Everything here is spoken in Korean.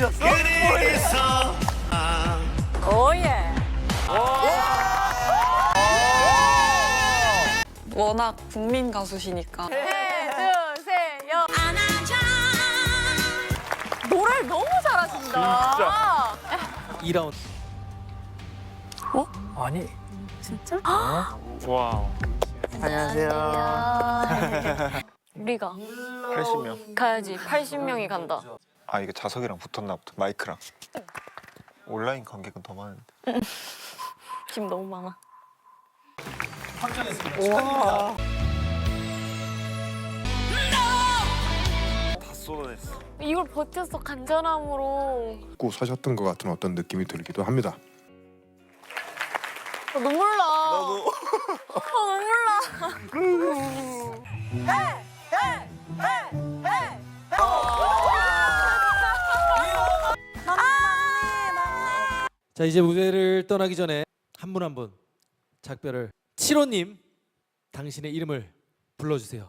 였어? 아. 오예. 워낙 국민 가수시니까 네. 노래를 너무 잘하신다. 진짜. 2라운드. 어? 아니. 진짜? 어? 와우. 안녕하세요. 우리가 80명. 가야지. 80명이 간다. 아 이게 자석이랑 붙었나 보다. 마이크랑. 온라인 관객은 더 많은데. 지금 너무 많아. 다 쏟아냈어. 이걸 버텼어 간절함으로. 고 사셨던 것 같은 어떤 느낌이 들기도 합니다. 어, 눈물 나. 나도. 어, 눈물 나. 자 이제 무대를 떠나기 전에 한 분 한 분 작별을 7호님 당신의 이름을 불러주세요.